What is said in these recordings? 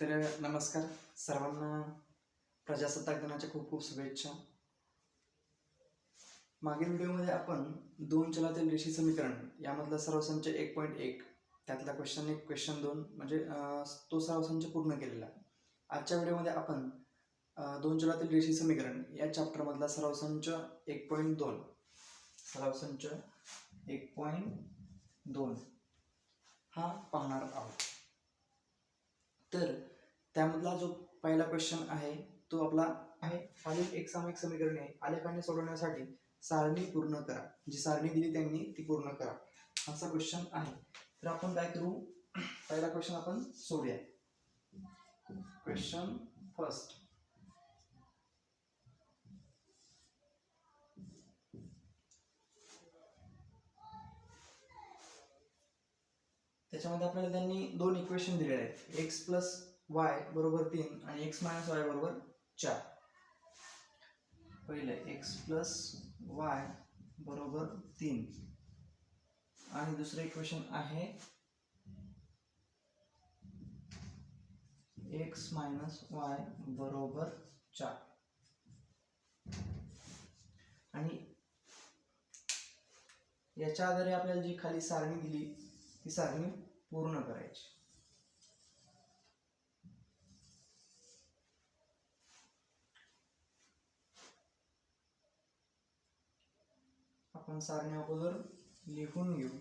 तर नमस्कार सर्वांना प्रजासत्ताक दिनाच्या खूप खूप शुभेच्छा. मागील व्हिडिओमध्ये आपण दोन चलातील रेषी समीकरण यामधला सर्वसंच एक पॉईंट एक त्यातला क्वेश्चन एक क्वेश्चन दोन म्हणजे तो सर्वसंच पूर्ण केलेला. आजच्या व्हिडिओमध्ये आपण दोन चलातील रेषी समीकरण या चॅप्टरमधला सर्वसंच एक पॉईंट दोन. सर्वसंच एक पॉईंट दोन. हा पाहणार आहोत. तर त्यामधला जो पहिला क्वेश्चन आहे तो आपला आहे खालील एक सामायिक समीकरणे आलेखाने सोडवण्यासाठी सारणी पूर्ण करा. जी सारणी दिली त्यांनी ती पूर्ण करा. असा क्वेश्चन आहे. तर आपण काय करू? पहिला क्वेश्चन आपण सोडूया. क्वेश्चन फर्स्ट त्याच्यामध्ये आपल्याला त्यांनी दोन इक्वेशन दिलेले आहेत. एक्स प्लस वाय बरोबर तीन आणि एक्स मायनस वाय बरोबर चार. पहिले एक्स प्लस वाय बरोबर तीन. आणि दुसरं इक्वेशन आहे एक्स मायनस वाय बरोबर चार. आणि याच्या आधारे आपल्याला जी खाली सारणी दिली ती सारणी पूर्ण करायची. आपण सारणी अगोदर लिहून घेऊ.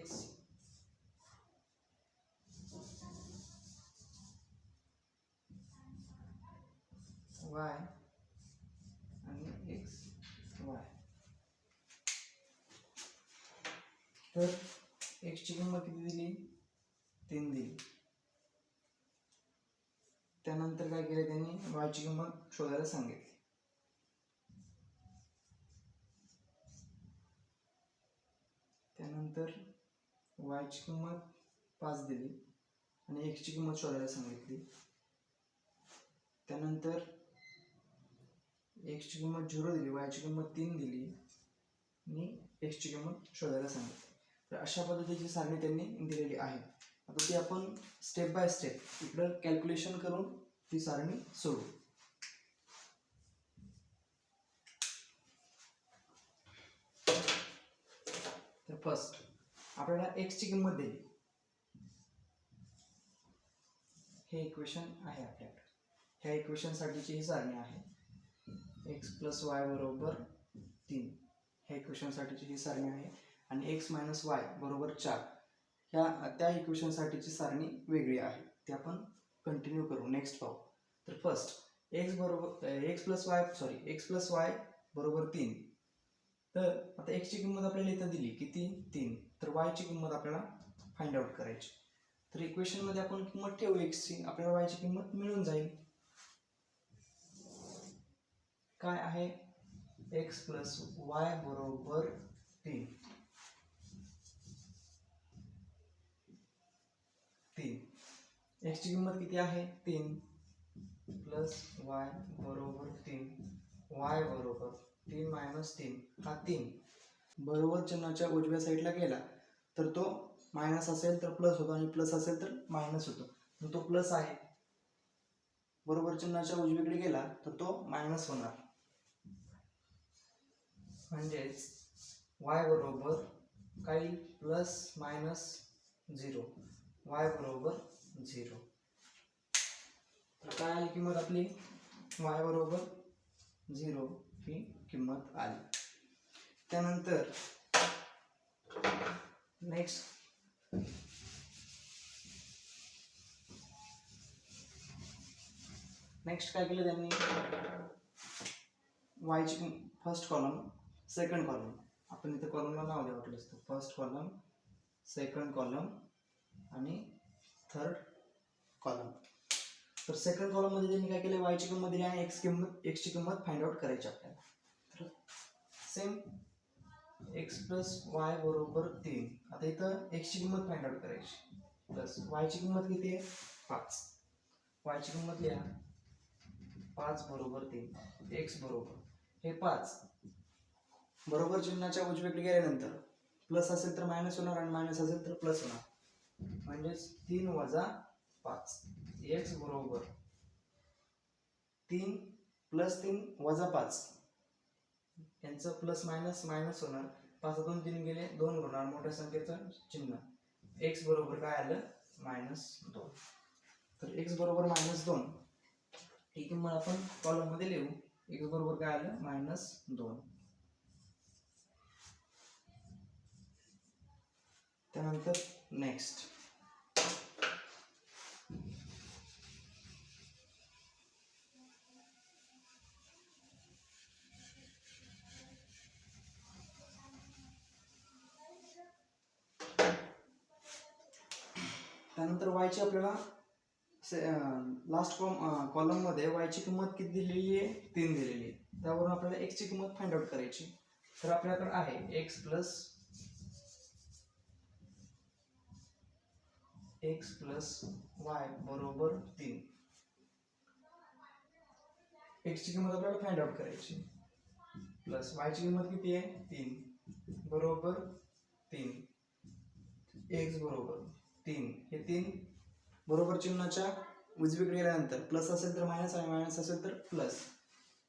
एक्स वाय आणि एक्स वाय तर एक्सची किंमत किती दिली? तीन दिली. त्यानंतर काय केलं त्यांनी? वायची किंमत शोधायला सांगितली. त्यानंतर वायची किंमत पाच दिली आणि एक्सची किंमत शोधायला सांगितली. त्यानंतर एक्सची किंमत झिरो दिली वायची किंमत तीन दिली आणि एक्सची किंमत शोधायला सांगितली. तर अशा पद्धतीची सारणी त्यांनी दिलेली आहे. आता ती आपण स्टेप बाय स्टेप इकडं कॅल्क्युलेशन करून ती सारणी सोडू. तर फर्स्ट आपल्याला एक्सची किंमत दिली हे इक्वेशन आहे आपल्याकडे. ह्या इक्वेशनसाठीची ही सारणी आहे. एक्स प्लस वाय बरोबर तीन. ह्या इक्वेशनसाठीची ही सारणी आहे. आणि एक्स मायनस वाय बरोबर चार. ह्या त्या इक्वेशनसाठीची सारणी वेगळी आहे. ती आपण कंटिन्यू करू. नेक्स्ट पाहू. तर फर्स्ट एक्स बरोबर X plus Y sorry X plus Y बरोबर तीन. तर आता एक्सची किंमत आपल्याला इथं दिली किती तीन तर वायची किंमत आपल्याला फाइंड आउट करायची. तर इक्वेशनमध्ये आपण किंमत ठेवू एक्सची आपल्याला वायची किंमत मिळून जाईल. काय आहे? एक्स प्लस वाय बरोबर तीन. तीन. एक्सची किंमत किती आहे? तीन. प्लस वाय बरोबर तीन. वाय बरोबर तीन मायनस तीन हा तीन. बरोबर चिन्हाच्या उजव्या साईडला गेला तर तो मायनस असेल तर प्लस होतो आणि प्लस असेल तर मायनस होतो. तर तो प्लस आहे. बरोबर चिन्हाच्या उजवीकडे गेला तर तो मायनस होणार. म्हणजेच वाय बरोबर काही प्लस मायनस झिरो वाय बरोबर झिरो तर काय आली किंमत आपली? वाय बरोबर झिरो ही किंमत आली. त्यानंतर नेक्स्ट नेक्स्ट काय केलं त्यांनी? वायची फर्स्ट कॉलम सेकंड कॉलम आपण इथं कॉलमला नाव द्या वाटलं असतं. फर्स्ट कॉलम सेकंड कॉलम आणि थर्ड कॉलम तर सेकंड कॉलममध्ये त्यांनी काय केलं? वायची किंमत दिली आणि एक्स किंमत एक्सची किंमत फाइंड आउट करायची आपल्याला. सेम एक्स प्लस वाय बरोबर तीन. आता इथं एक्सची किंमत फाइंड आउट करायची. प्लस वायची किंमत किती आहे? पाच. वायची किंमत लिहा. पाच बरोबर तीन. एक्स बरोबर. हे पाच. बरोबर चिन्हाच्या उजवीकडे गेल्यानंतर प्लस असेल तर मायनस होणार आणि मायनस असेल तर प्लस होणार. म्हणजेच तीन वजा पाच. एक्स बरोबर तीन प्लस तीन वजा पाच. यांचं प्लस मायनस मायनस होणार. पाच दोन तीन गेले दोन होणार. मोठ्या संख्येचं चिन्ह. एक्स बरोबर काय आलं? मायनस दोन. तर एक्स बरोबर मायनस दोन. ही किंमत आपण कॉलममध्ये लिहू. एक्स बरोबर काय आलं? मायनस दोन. त्यानंतर नेक्स्ट त्यानंतर वायची आपल्याला लास्ट कॉलम कॉलममध्ये वायची किंमत किती दिलेली आहे? तीन दिलेली आहे. त्यावरून आपल्याला एक्सची किंमत फाइंड आउट करायची. तर आपल्याकडे आहे X plus X plus Y बरोबर तीन. एक्सची किंमत आपल्याला फाइंड आउट करायची. प्लस वायची किंमत किती आहे? तीन. बरोबर तीन. एक्स बरोबर तीन. हे तीन बरोबर चिन्हाच्या उजवीकडे गेल्यानंतर प्लस असेल तर मायनस आणि मायनस असेल तर प्लस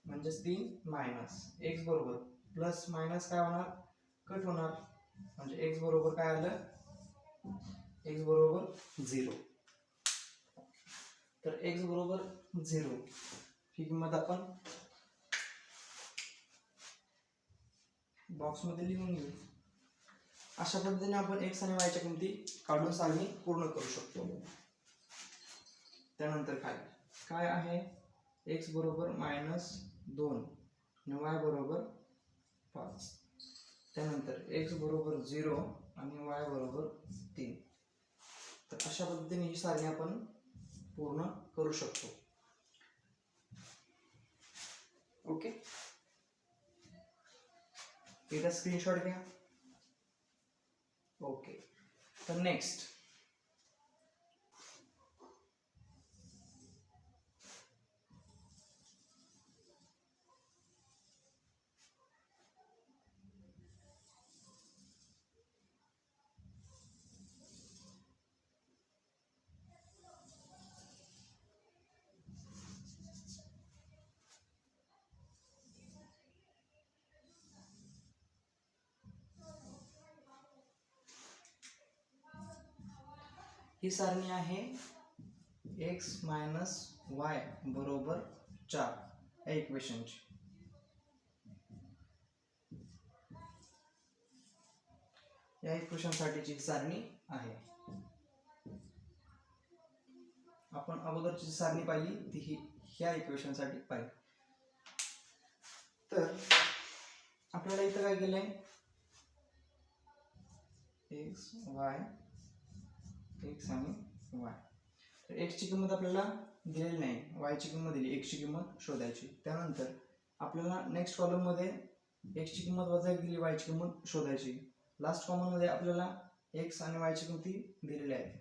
म्हणजेच तीन मायनस एक्स बरोबर. प्लस मायनस काय होणार? कट होणार. म्हणजे एक्स बरोबर काय आलं? एक्स बरोबर झिरो तर एक्स बरोबर झिरो ही किंमत आपण बॉक्समध्ये लिहून घेऊ. अशा पद्धतीने आपण एक्स आणि वायच्या किमती काढून सारणी पूर्ण करू शकतो. त्यानंतर काय? काय आहे? एक्स बरोबर मायनस दोन आणि वाय बरोबर पाच. त्यानंतर एक्स बरोबर झिरो आणि वाय बरोबर तीन. तर अशा पद्धतीने ही सारणी आपण पूर्ण करू शकतो. ओके? एकदा स्क्रीनशॉट घ्या. ओके तर नेक्स्ट ही सारणी आहे एक्स मायनस वाय बरोबर चार. या इक्वेशनची या इक्वेशनसाठीची सारणी आहे. आपण अगोदरची जी सारणी पाहिली ती ही ह्या इक्वेशनसाठी पाहिली. तर आपल्याला इथं काय केलंय? एक्स वाय एक्स आणि वाय. तर एक्सची किंमत आपल्याला दिलेली नाही. वायची किंमत दिली. एक्सची किंमत शोधायची. त्यानंतर आपल्याला नेक्स्ट कॉलममध्ये एक्सची किंमत वजा एक दिली वायची किंमत शोधायची. लास्ट कॉमनमध्ये आपल्याला एक्स आणि वायची किंमती दिलेल्या आहेत.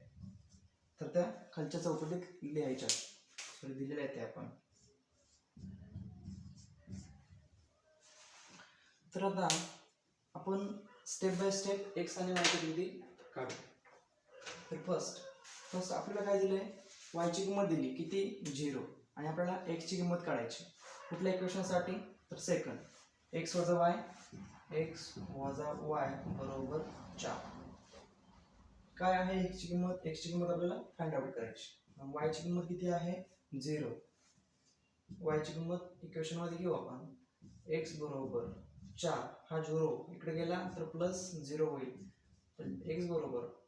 तर त्या खालच्या चौकटीत लिहायच्या. सॉरी दिलेल्या आहेत त्या आपण. तर आता आपण स्टेप बाय स्टेप एक्स आणि वायची किंमती काढू. तर फर्स्ट फर्स्ट आपल्याला काय दिलंय? वायची किंमत दिली. किती? झिरो आणि आपल्याला एक्सची किंमत काढायची. कुठल्या इक्वेशनसाठी तर सेकंड एक्स वजा वाय एक्स वजा वाय बरोबर चार. काय आहे एक्सची किंमत? एक्सची किंमत आपल्याला फाइंड आउट करायची. वायची किंमत किती आहे? झिरो वायची किंमत इक्वेशनमध्ये घेऊ आपण. एक्स बरोबर चार. हा झिरो इकडे गेला तर प्लस झिरो होईल. तर एक्स बरोबर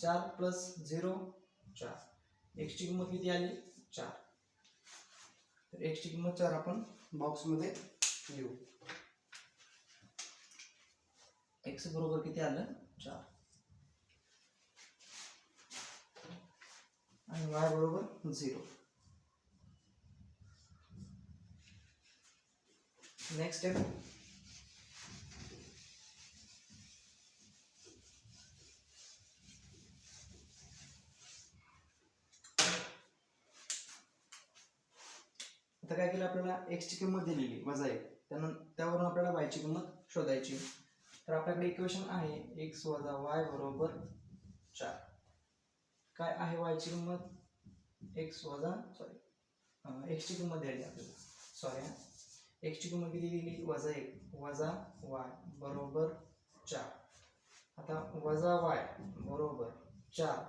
चार प्लस झिरो चार. एक्सची किंमत किती आली? चार. तर एक्सची किंमत चार आपण बॉक्समध्ये लिहू. एक्स बरोबर किती आलं? चार. आणि वाय बरोबर झिरो. नेक्स्ट स्टेप आता काय केलं आपल्याला एक्सची किंमत दिलेली वजा एक. त्यानंतर त्यावरून आपल्याला वायची किंमत शोधायची. तर आपल्याकडे इक्वेशन आहे एक्स वजा वाय बरोबर चार. काय आहे वायची किंमत? एक्स वजा सॉरी एक्सची किंमत द्यायची आपल्याला. सॉरी एक्सची किंमत किती दिली? वजा एक. वजा वाय बरोबर चार. आता वजा वाय बरोबर चार.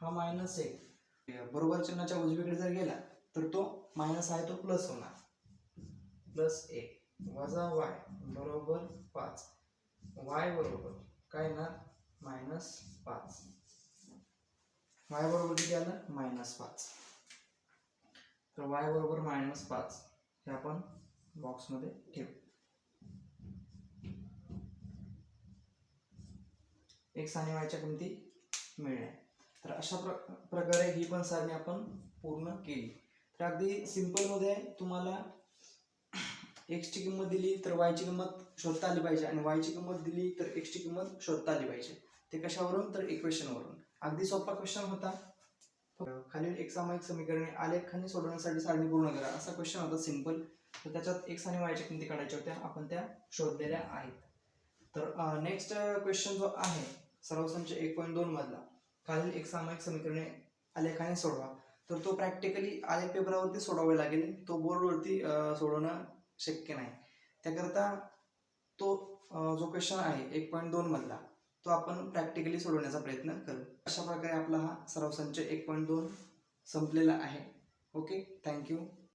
हा मायनस एक. बरोबर चिन्हाच्या उजवीकडे जर गेला तर तो मायनस आहे तो प्लस होणार. प्लस एक वजा वाय बरोबर पाच. वाय बरोबर काय येणार? मायनस पाच. वाय बरोबर किती आलं? मायनस पाच. तर वाय बरोबर मायनस पाच हे आपण बॉक्समध्ये ठेवू. एक्स आणि वायच्या किमती मिळणे तर अशा प्र प्रकारे ही पण सारणी आपण पूर्ण केली. तर अगदी सिम्पलमध्ये तुम्हाला एक्सची किंमत दिली तर वायची किंमत शोधता आली पाहिजे आणि वायची किंमत दिली तर एक्सची किंमत शोधता आली पाहिजे. ते कशावरून? तर इक्वेशनवरून अगदी सोपा क्वेश्चन होता. खालील एक सामायिक समीकरणे आलेखाने सोडवण्यासाठी सारणी पूर्ण करा. असा क्वेश्चन होता सिंपल तर त्याच्यात एक्स आणि वायच्या किमती काढायच्या होत्या. आपण त्या शोधलेल्या आहेत. तर नेक्स्ट क्वेश्चन जो आहे सर्वसंच एक पॉईंट दोन मधला. खालील एक सामायिक समीकरणे आलेखाने सोडवा. तर तो प्रॅक्टिकली आलेख पेपरावरती सोडवावे लागेल. तो बोर्डवरती सोडवणं शक्य नाही. त्याकरता तो जो क्वेश्चन आहे एक पॉईंट दोन मधला तो आपण प्रॅक्टिकली सोडवण्याचा प्रयत्न करू. अशा प्रकारे आपला हा सराव संच एक पॉईंट दोन संपलेला आहे. Okay thank you